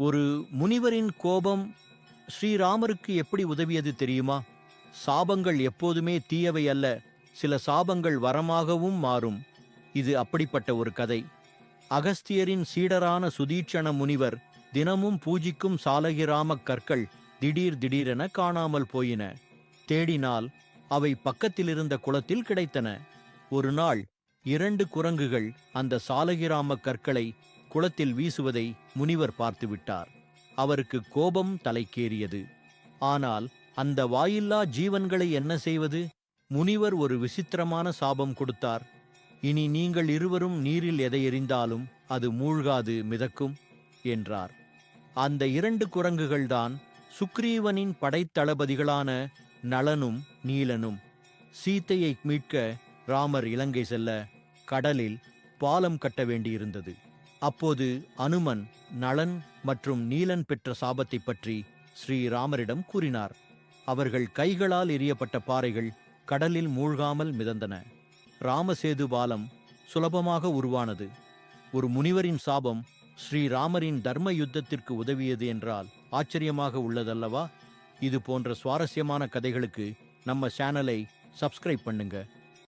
ஒரு முனிவரின் கோபம் ஸ்ரீராமருக்கு எப்படி உதவியது தெரியுமா? சாபங்கள் எப்போதுமே தீயவை அல்ல சில சாபங்கள் வரமாகவும் மாறும். இது அப்படிப்பட்ட ஒரு கதை. அகஸ்தியரின் சீடரான சுதீட்சண முனிவர் தினமும் பூஜிக்கும் சாலகிராமக் கற்கள் திடீர் திடீரென காணாமல் போயின. தேடினால் அவை பக்கத்திலிருந்த குளத்தில் கிடைத்தன. ஒரு நாள் இரண்டு குரங்குகள் அந்த சாலகிராமக் கற்களை குளத்தில் வீசுவதை முனிவர் பார்த்துவிட்டார். அவருக்கு கோபம் தலைக்கேறியது. ஆனால் அந்த வாயில்லா ஜீவன்களை என்ன செய்வது? முனிவர் ஒரு விசித்திரமான சாபம் கொடுத்தார். இனி நீங்கள் இருவரும் நீரில் எதை எறிந்தாலும் அது மூழ்காது மிதக்கும் என்றார். அந்த இரண்டு குரங்குகள்தான் சுக்ரீவனின் படைத்தளபதிகளான நளனும் நீலனும். சீத்தையை மீட்க ராமர் இலங்கை செல்ல கடலில் பாலம் கட்ட வேண்டியிருந்தது. அப்போது அனுமன் நளன் மற்றும் நீலன் பெற்ற சாபத்தைப் பற்றி ஸ்ரீராமரிடம் கூறினார். அவர்கள் கைகளால் எரியப்பட்ட பாறைகள் கடலில் மூழ்காமல் மிதந்தன. ராமசேது பாலம் சுலபமாக உருவானது. ஒரு முனிவரின் சாபம் ஸ்ரீராமரின் தர்ம யுத்தத்திற்கு உதவியது என்றால் ஆச்சரியமாக உள்ளதல்லவா? இது போன்ற சுவாரஸ்யமான கதைகளுக்கு நம்ம சேனலை சப்ஸ்கிரைப் பண்ணுங்கள்